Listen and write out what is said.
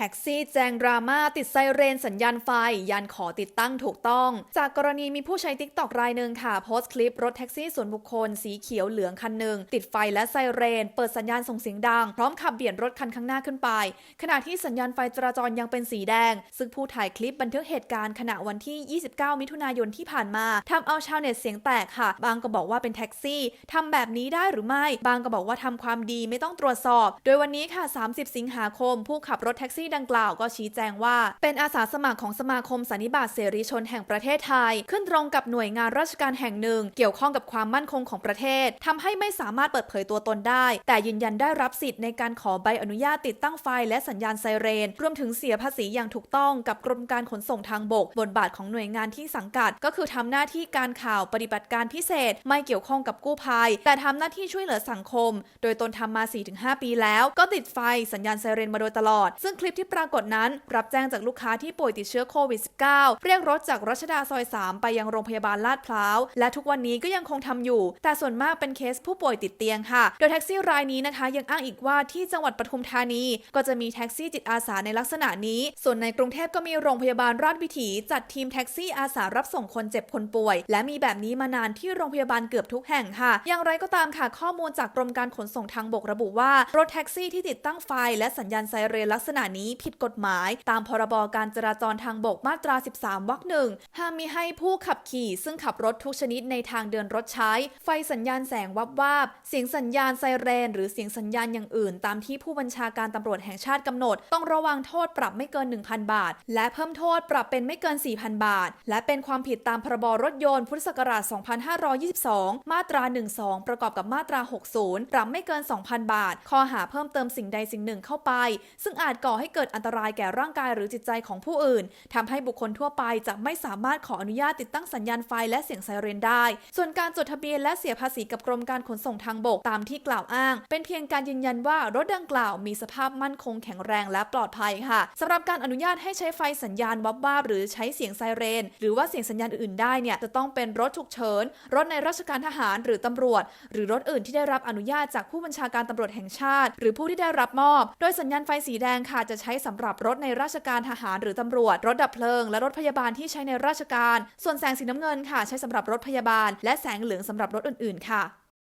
ท็กซี่แจงดราม่าติดไซเรนสัญญาณไฟ ยันขอติดตั้งถูกต้อง จากกรณีมีผู้ใช้ติ๊กตอกรายหนึ่งค่ะ โพสต์คลิปรถแท็กซี่ส่วนบุคคล สีเขียวเหลืองคันหนึ่ง ติดไฟและไซเรน เปิดสัญญาณส่งเสียงดัง พร้อมขับเบียดรถคันข้างหน้าขึ้นไป ขณะที่สัญญาณไฟจราจรยังเป็นสีแดง ซึ่งผู้ถ่ายคลิปบันทึกเหตุการณ์ขณะวันที่ 29 มิถุนายนที่ผ่านมาทำเอาชาวเน็ตเสียงแตกค่ะ บางก็บอกว่าเป็นแท็กซี่ทำแบบนี้ได้หรือไม่ บางก็บอกว่าทำความดีไม่ต้องตรวจสอบ โดยวันนี้ค่ะ 30 สิงหาคม ผู้ขับรถแท็กซี่ดังกล่าวก็ชี้แจงว่า เป็นอาสาสมัครของสมาคมสันนิบาตเสรีชนแห่งประเทศไทย ขึ้นตรงกับหน่วยงานราชการแห่งหนึ่ง เกี่ยวข้องกับความมั่นคงของประเทศทำให้ไม่สามารถเปิดเผยตัวตนได้ แต่ยืนยันได้รับสิทธิ์ในการขอใบอนุญาตติดตั้งไฟและสัญญาณไซเรน รวมถึงเสียภาษีอย่างถูกต้องกับกรมการขนส่งทางบก บทบาทของหน่วยงานที่สังกัด ก็คือทำหน้าที่การข่าวปฏิบัติการพิเศษ ไม่เกี่ยวข้องกับกู้ภัย แต่ทำหน้าที่ช่วยเหลือสังคม โดยตนทำมา 4-5 ปีแล้ว ก็ติดไฟสัญญาณไซเรนมาโดยตลอด ซึ่งคลิปที่ปรากฏนั้น รับแจ้งจากลูกค้าที่ป่วยติดเชื้อโควิด -19 เรียกรถจากรัชดาซอย 3 ไปยังโรงพยาบาลลาดพร้าว และทุกวันนี้ก็ยังคงทำอยู่ แต่ส่วนมากเป็นเคสผู้ป่วยติดเตียงค่ะ โดยแท็กซี่รายนี้นะคะ ยังอ้างอีกว่าที่จังหวัดปทุมธานี ก็จะมีแท็กซี่จิตอาสาในลักษณะนี้ ส่วนในกรุงเทพก็มีโรงพยาบาลราชวิถี จัดทีมแท็กซี่อาสารับส่งคนเจ็บคนป่วย และมีแบบนี้มานานที่โรงพยาบาลเกือบทุกแห่งค่ะ อย่างไรก็ตามค่ะข้อมูลจากกรมการขนส่งทางบกระบุว่ารถแท็กซี่ที่ติดตั้งไฟและสัญญาณไซเรนลักษณะนี้ผิดกฎหมาย ตามพรบการจราจรทางบกมาตรา 13 วรรคหนึ่งห้ามมีให้ผู้ขับขี่ ซึ่งขับรถทุกชนิดในทางเดินรถใช้ ไฟสัญญาณแสงวับวาบ เสียงสัญญาณไซเรน หรือเสียงสัญญาณอย่างอื่น ตามที่ผู้บัญชาการตำรวจแห่งชาติกำหนด ต้องระวังโทษปรับไม่เกิน 1,000 บาท และเพิ่มโทษปรับเป็นไม่เกิน 4,000 บาท และเป็นความผิดตามพรบรถยนต์พุทธศักราช 2522 มาตรา 12 ประกอบกับมาตรา 60 ปรับไม่เกิน 2,000 บาท ข้อหาเพิ่มเติมสิ่งใดสิ่งหนึ่งเข้าไป ซึ่งอาจก่อให้เกิดอันตรายแก่ร่างกายหรือจิตใจของผู้อื่นทำให้บุคคลทั่วไปจะไม่สามารถขออนุญาตติดตั้งสัญญาณไฟและเสียงไซเรนได้ ส่วนการจดทะเบียนและเสียภาษีกับกรมการขนส่งทางบกตามที่กล่าวอ้าง เป็นเพียงการยืนยันว่ารถดังกล่าวมีสภาพมั่นคงแข็งแรงและปลอดภัยค่ะสำหรับการอนุญาตให้ใช้ไฟสัญญาณวับวาบหรือใช้เสียงไซเรน หรือว่าเสียงสัญญาณอื่นได้เนี่ยจะต้องเป็นรถฉุกเฉิน รถในราชการทหารหรือตำรวจ หรือรถอื่นที่ได้รับอนุญาตจากผู้บัญชาการตำรวจแห่งชาติ หรือผู้ที่ได้รับมอบ โดยสัญญาณไฟสีแดงค่ะจะใช้สำหรับรถในราชการทหารหรือตำรวจ รถดับเพลิง และรถพยาบาลที่ใช้ในราชการ ส่วนแสงสีน้ำเงินค่ะ ใช้สำหรับรถพยาบาล และแสงเหลืองสำหรับรถอื่นๆค่ะ